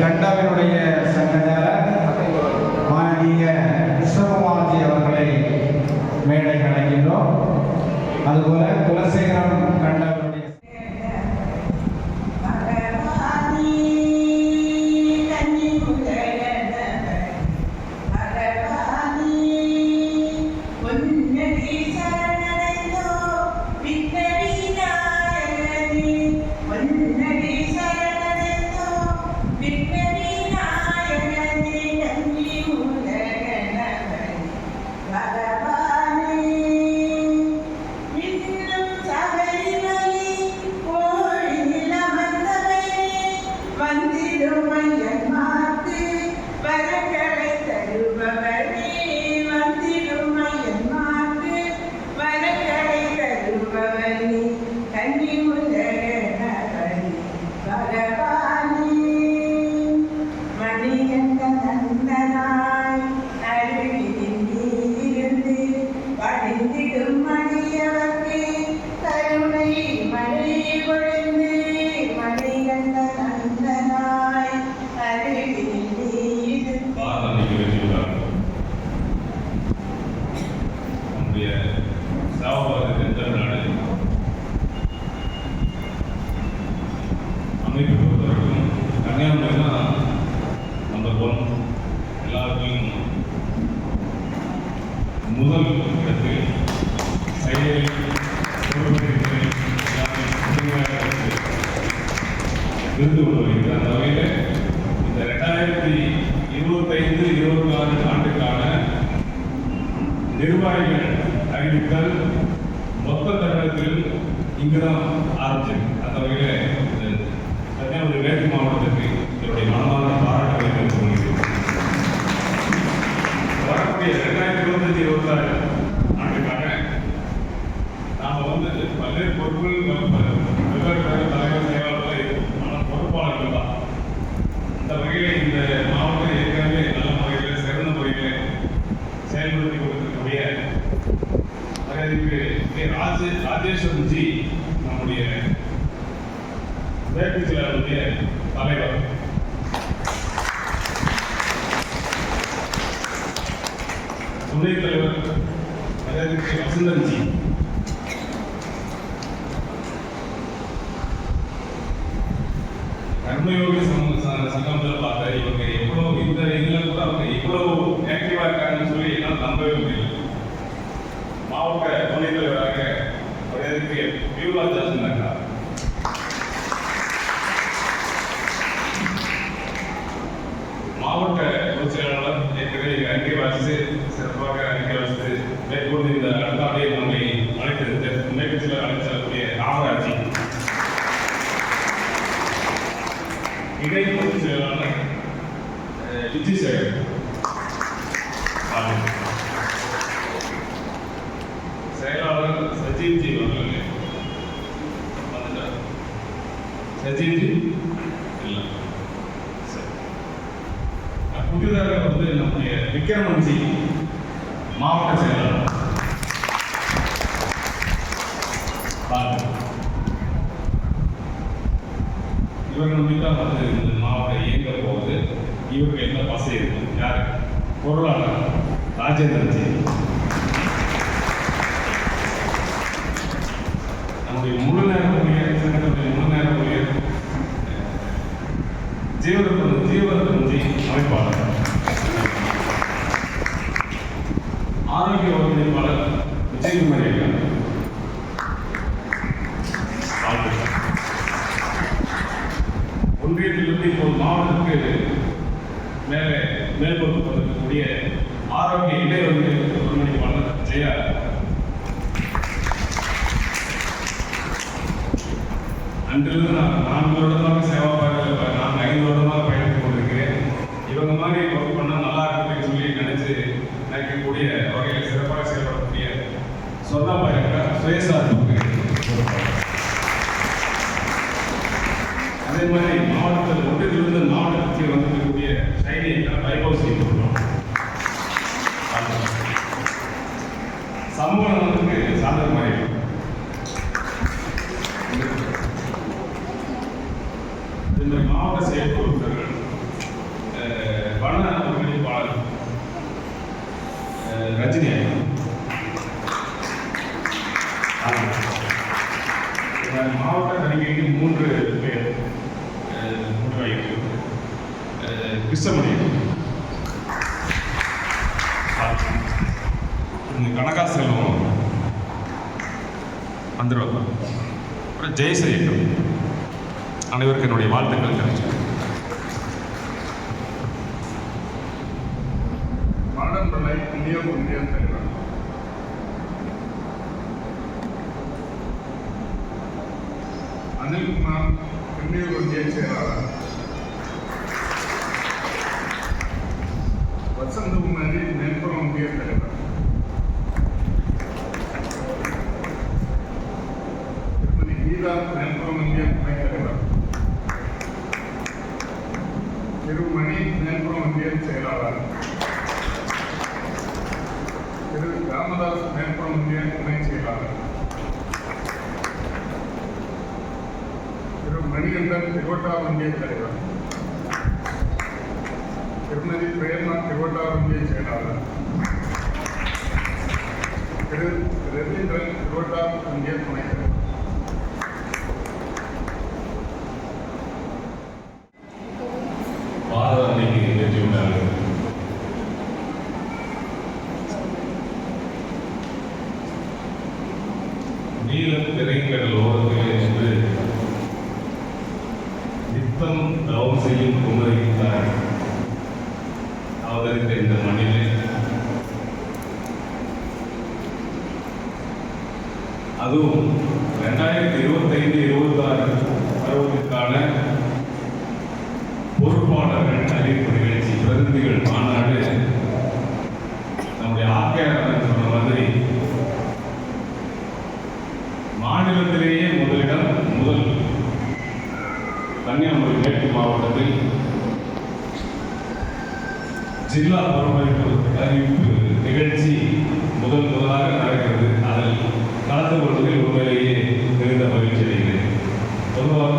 கண்டாவினுடைய சங்கஜால மாணவிய விஸ்வகுமார்ஜி அவர்களை மேடை அடைகின்றோம் அதுபோல் இங்கு தான் ஆரம்பிச்சிருக்கு. அந்த வகையில் ஒரு கன்னியாகுமரி மாவட்டத்தில் ராஜே ராஜேஸ்வரன் நம்முடைய மேற்கு செயலாளருடைய தலைவர். துணைத் தலைவர் மரியாதைக்கு வசந்தன் கர்மயோகி சம- ச- சங்கமத்தில் பார்த்தா இவங்க எவ்வளவு இந்த இதில் கூட அவங்க இவ்வளவு ஆக்டிவா இருக்காங்கன்னு சொல்லி என்னால் நம்பவே முடியல. மாவட்ட துணைத் தலைவராக மரியாதைக்கு பியூலா ஜாசனாக்கா மாவட்ட பொதுச் செயலாளர் ஏற்கனவே அறிக்கை வாசித்து சிறப்பாக அறிக்கை வாசித்து மேற்கொண்டு இந்த அடுத்தாண்டே நம்மை அழைத்து மேற்கு சிலர் அழைத்து செல்லக்கூடிய ராமராஜி இணை பொதுச் செயலாளர் அஹ், விஜய் சேகர் விக்ரமன் சிங் மாவட்ட செயலாளர் இவர்கள் நம்பி வந்து இந்த மாவட்டம் இயங்க போகுது. இவருக்கு என்ன பசை இருக்கு? யார்? பொருளாளர் ராஜேந்திரன் சிங் நம்முடைய முழு நேர ஊழியர் சங்கத்தினுடைய முழு நேர ஊழியர் ஜீவரத்தன் ஜீவரத்தன் ஜி அமைப்பாளர். ஆரோக்கிய ஒருங்கிணைப்பாளர் விஜயகுமார் ஐயா ஒன்றியத்திலிருந்து இப்போது மாவட்டத்துக்கு மேலே மேல்பொறுப்பு ஆரோக்கிய இளையவர்கள் ஒருங்கிணைப்பாளர் ஜெயா. அன்றிலிருந்து நான் நான்கு வருடமாக சேவா நான் ஐந்து வருடமாக பயணித்துக் கொண்டிருக்கிறேன். இவங்க மாதிரி ஒர்க் பண்ணால் நல்லா இருக்குன்னு சொல்லி நினைச்சு நினைக்கக்கூடிய சொந்தமாக இருக்கிற சுயசார்புக்கு அஹ், கிருஷ்ணமணி இந்த கனகா செல்வம் வந்துடுவாங்க அப்புறம் ஜெயசேகர் அனைவருக்கும் என்னுடைய வாழ்த்துக்கள் தெரிவிச்சேன் மாடன்பிள்ளை இந்திய ஒன்றிய தலைவர் அனில்குமார் இந்திய ஒன்றிய செயலாளர் வசந்தகுமாரி மேற்புற உயர் தலைவர் திருமதி கீதா மேற்புற இந்திய துணைத் தலைவர் திருமணி மேற்புற இந்திய செயலாளர் திரு ராமதாஸ் மேற்புறம் இந்திய துணை செயலாளர் திரு மணிகண்டன் திருவட்டார் ஒன்றிய தலைவர். ఉన్నది ప్రేమ తిరువటారుంజే చేయాలి ரவீந்திரன் இருபத்தாம் அங்கே துணைக்கிறார் பாரத அன்னைக்கு நிகழ்ச்சியுள்ளார்கள் நீல திரைங்கள் ஓரத்திலே நின்று நித்தம் தவம் செய்யும் குமரித்தார் அவதரித்த இந்த மண்ணிலே. அதுவும் ரெண்டாயிரத்தி இருபத்தைந்து இருபத்தாறு பருவத்திற்கான பொறுப்பாளர்கள் அறிவிப்பு நிகழ்ச்சி பிரதிநிதிகள் மாநாடு நம்முடைய ஆக்கையாளர் சொன்ன மாதிரி மாநிலத்திலேயே முதலிடம் முதல் கன்னியாகுமரி மேற்கு மாவட்டத்தில் ஜில்லா பரம்பரைக்கு அறிவிப்பு நிகழ்ச்சி முதல் முதலாக நடக்கிறது. அதில் கலந்து கொள்வதில் உண்மையிலேயே மிகுந்த மகிழ்ச்சி அடைகிறேன். பொதுவாக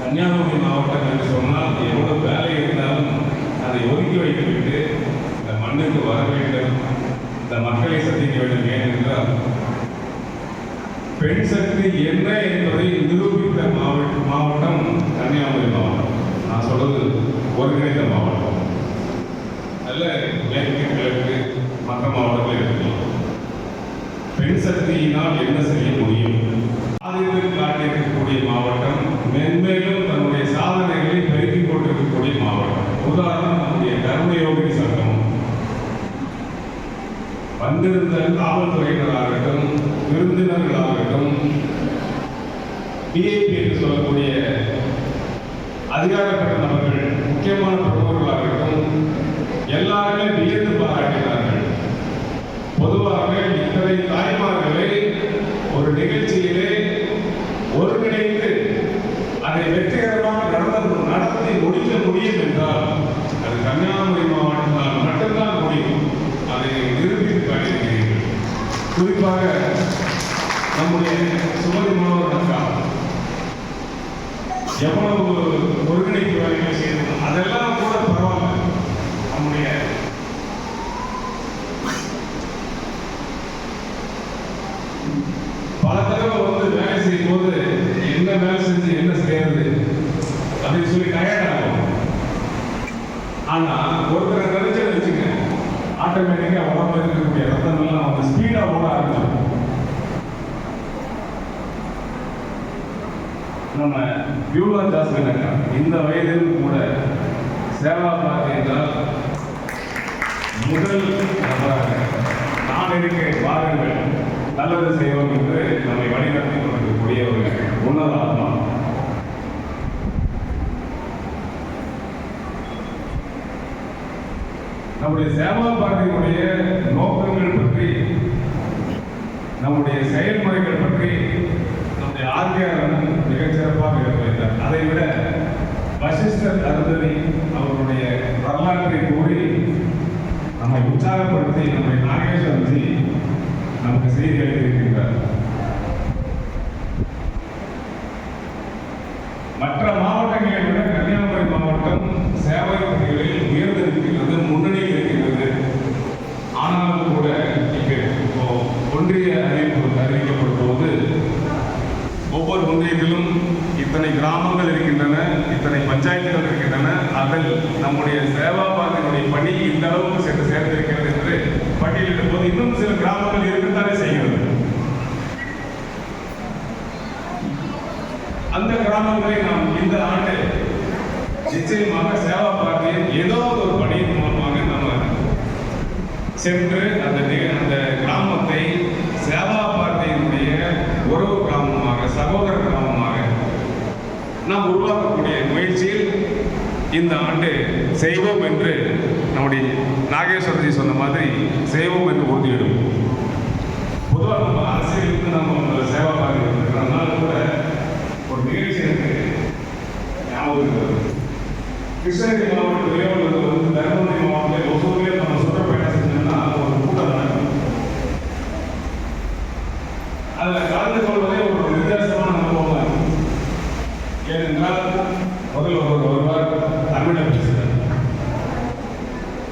கன்னியாகுமரி மாவட்டம் என்று சொன்னால் எவ்வளவு வேலை இருந்தாலும் அதை ஒதுக்கி வைத்துவிட்டு இந்த மண்ணுக்கு வர வேண்டும் இந்த மக்களை சந்திக்க வேண்டும். ஏனென்றால் பெண் சக்தி என்ன என்பதை நிரூபித்த மாவட்ட மாவட்டம் கன்னியாகுமரி மாவட்டம். நான் சொல்றது ஒருங்கிணைந்த மாவட்டம். நல்ல மேற்கு கிழக்கு மற்ற மாவட்டங்கள் இருக்கலாம் பெண் சக்தியினால் என்ன செய்ய முடியும்? ஆதிக்கம் காட்டியிருக்கக்கூடிய மாவட்டம் மென்மேலும் தன்னுடைய சாதனைகளை பெருக்கிக் கொண்டிருக்கக்கூடிய மாவட்டம். உதாரணம் நம்முடைய கர்மயோகி சங்கம். வந்திருந்த காவல்துறையினராகட்டும் விருந்தினர்களாகட்டும் டிஐபி என்று சொல்லக்கூடிய அதிகாரப்பட்ட நபர்கள் முக்கியமான பிரபல எல்லாருமே வியந்து பாராட்டினார்கள் பொதுவாக இத்தனை தாய்மார்களை ஒரு நிகழ்ச்சியிலே ஒருங்கிணைத்து அதை வெற்றிகரமாக நடந்து நடத்தி முடிக்க முடியும் என்றால் அது கன்னியாகுமரி மாவட்டத்தால் மட்டும்தான் முடியும் அதை நிரூபித்து காட்டியிருக்கிறீர்கள் குறிப்பாக நம்முடைய சுமதி மனோகர் அக்கா எவ்வளவு ஒருங்கிணைப்பு வேலைகளை செய்யணும் அதெல்லாம் கூட பரவாயில்ல நம்முடைய பல தடவை வந்து வேலை செய்யும் போது என்ன வேலை செஞ்சு என்ன செய்யறது அப்படின்னு சொல்லி டயர்ட் ஆகும் ஆனா ஒருத்தரை நினைச்சு வச்சுங்க. ஆட்டோமேட்டிக்கா உடம்புல இருக்கக்கூடிய ரத்தம் எல்லாம் வந்து ஸ்பீடா ஓட ஆரம்பிச்சிடும். நம்ம பியூலா ஜாஸ்மின் இந்த வயதிலும் கூட சேவா பார்த்தீங்கன்னா முதல் நபராக நான் இருக்க பாருங்கள். நல்லது செய்வோம் என்று நம்மை வழிநடத்தி கொண்டிருக்கக்கூடிய ஒரு உன்னத ஆத்மா. நம்முடைய சேவா பாரதியினுடைய நோக்கங்கள் பற்றி நம்முடைய செயல்முறைகள் பற்றி நம்முடைய ஆர்கியாரன் மிகச்சிறப்பாக எடுத்துரைத்தார் அதை விட வசிஷ்டர் அருந்ததி அவருடைய வரலாற்றை கூறி நம்மை உற்சாகப்படுத்தி நம்மை நாகேஸ்வரஞ்சி நமக்கு செய்தி அளித்திருக்கின்றார். மற்ற மாவட்டங்களை விட கன்னியாகுமரி மாவட்டம் சேவை பணிகளில் உயர்ந்திருக்கிறது முன்னணியில் இருக்கின்றது ஆனாலும் கூட இங்கு இப்போ ஒன்றிய அறிவிப்பு அறிவிக்கப்படும் போது ஒவ்வொரு ஒன்றியத்திலும் இத்தனை கிராமங்கள் இருக்கின்றன இத்தனை பஞ்சாயத்துகள் இருக்கின்றன அதில் நம்முடைய சேவா பாரதியினுடைய பணி இந்த அளவுக்கு சென்று சேர்ந்திருக்கிறது என்று பட்டியலிடும் போது இன்னும் சில கிராமங்கள் இருக்கத்தானே செய்கிறது அந்த கிராமங்களை நாம் இந்த ஆண்டு நிச்சயமாக சேவா பாரதியின் ஏதோ ஒரு பணியின் மூலமாக நம்ம சென்று அந்த அந்த கிராமத்தை சேவா பார்வையினுடைய உறவு கிராமமாக சகோதர கிராமமாக நாம் உருவாக்கக்கூடிய முயற்சியில் இந்த ஆண்டு செய்வோம் என்று நம்முடைய நாகேஸ்வரஜி சொன்ன மாதிரி செய்வோம் என்று உறுதியிடும் பொதுவாக நம்ம அரசியலுக்கு நம்ம சேவா பாரதி வந்திருக்கிறதுனால கூட ஒரு நிகழ்ச்சி எனக்கு ஞாபகம் வருது கிருஷ்ணகிரி மாவட்டத்திலேயோ அல்லது வந்து தருமபுரி மாவட்டத்தில் ஒவ்வொருமே நம்ம சுற்றுப்பயணம் செஞ்சோம்னா ஒரு கூட்டம் நடக்கும். அதில் கலந்து கொள்வதே ஒரு வித்தியாசமான அனுபவம் தான் ஏனென்றால் முதல் ஒருவர் வருவார் தமிழில் பேசுவார்.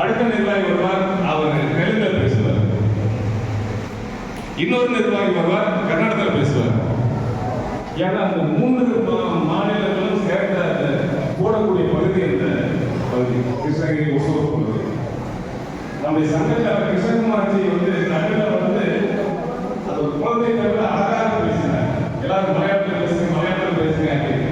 அடுத்த நிர்வாகி வருவார் அவர் தெலுங்கில் பேசுவார். இன்னொரு நிர்வாகி வருவார் கன்னடத்தில் பேசுவார். ஏன்னா அந்த மூன்று மாநிலங்களும் சங்கத்தை உருவாக்குவது நம்முடைய சங்கத்தில் கிருஷ்ணகுமார்ஜி வந்து நடுவில் வந்து அது ஒரு குழந்தை தவிர அழகாக பேசினார். எல்லாரும் மலையாளத்தில் பேசுங்க மலையாளத்தில் பேசுங்க அப்படின்னு.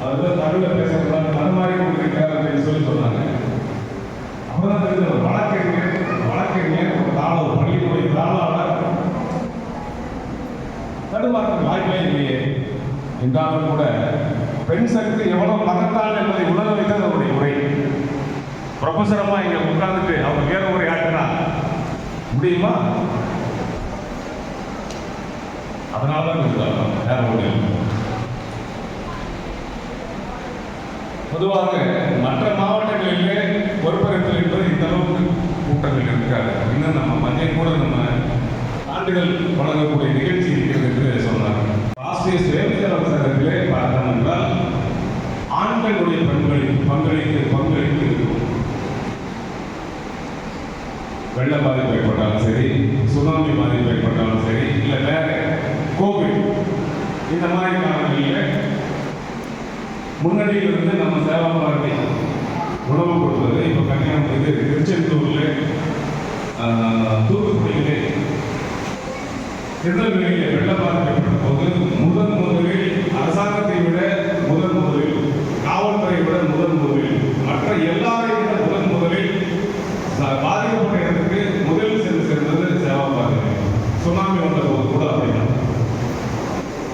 அவர் வந்து தமிழில் பேசக்கூடாது மனமாறி கொண்டிருக்கார் அப்படின்னு சொல்லி சொன்னாங்க. அவர் தான் ஒரு வழக்கறிஞர் வழக்கறிஞர் ஒரு தாள ஒரு பள்ளியினுடைய தாளாளர் தடுமாற்றம் வாய்ப்பே இல்லையே. என்றாலும் கூட பெண் சக்தி எவ்வளவு மகத்தான் என்பதை உணர அவருடைய உரை. பிரபோசரமாக இங்கே உட்கார்ந்துட்டு அவங்க வேற உரை ஆட்டினா முடியுமா? அதனால தான் இருக்கிறாங்க வேற ஒரு இல்லை. பொதுவாக மற்ற மாவட்டங்களிலே பொறுப்பேற்றல் என்பது இந்த அளவுக்கு கூட்டங்கள் இருக்காது. இன்னும் நம்ம மஞ்சள் கூட நம்ம ஆண்டுகள் வழங்கக்கூடிய நிகழ்ச்சி வெள்ள பாதிப்பு ஏற்பட்டாலும் சரி சுனாமி பாதிப்பு ஏற்பட்டாலும் சரி இல்லை வேற கோவிட் இந்த மாதிரி காலங்களில் முன்னாடியில் இருந்து நம்ம சேவா பாரதி உணவு கொடுத்தது இப்போ கல்யாணம் இது திருச்செந்தூரில் தூத்துக்குடியிலே திருநெல்வேலியில் வெள்ள பாதிப்பு ஏற்பட்ட போது முதன் முதலில் அரசாங்கத்தை விட முதன் முதலில் காவல்துறையை விட முதன் முதலில் மற்ற எல்லா விட முதன் முதலில் ச- பாதிக்கப்பட்ட இடத்துக்கு முதலில் சென்று சேர்ந்தது சேவா பாரதி சுனாமி வந்த போது கூட அப்படிதான்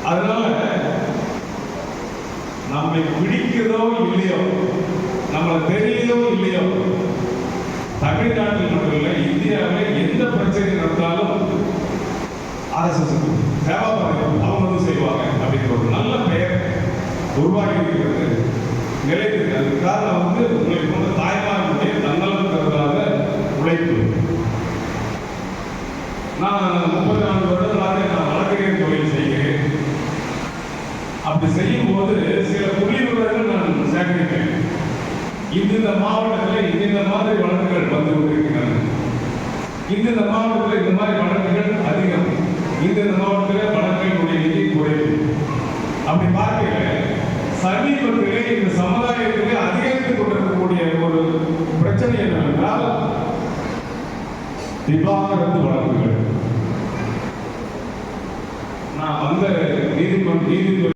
அதனால நம்மை பிடிக்குதோ இல்லையோ நம்மளை தெரியுதோ இல்லையோ தமிழ்நாட்டில் மட்டும் இல்லை இந்தியாவில் எந்த பிரச்சனை நடந்தாலும் அரசு சேவா பாரதி அவங்க வந்து செய்வாங்க அப்படிங்கிற ஒரு நல்ல பெயர் உருவாகி இருக்கிறது நிலைத்திருக்கு அதுக்கு காரணம் வந்து உங்களுக்கு போன்ற தாய்மார்களுடைய தன்னலம் கருதாத உழைப்பு. நான் முப்பத்தி நான்கு வருடங்களாக நான் வழக்கறிஞர் தொழில் செய்கிறேன். அப்படி செய்யும் போது சில புள்ளி விவரங்கள் நான் சேகரித்தேன் இந்தந்த மாவட்டத்தில் இந்தந்த மாதிரி வழக்குகள் வந்து கொண்டிருக்கின்றன. இந்தந்த மாவட்டத்தில் இந்த மாதிரி வழக்குகள் அதிகம். இந்தந்த மாவட்டத்தில் வழக்குகளுடைய எண்ணிக்கை குறைவு. அப்படி பார்க்கல சமீபத்திலே இந்த சமுதாயத்திலே அதிகரித்துக் கொண்டிருக்கக்கூடிய ஒரு பிரச்சனை என்னவென்றால் விவாகரத்து வழக்குகள். நான் வந்த நீதிமன்ற நீதித்துறை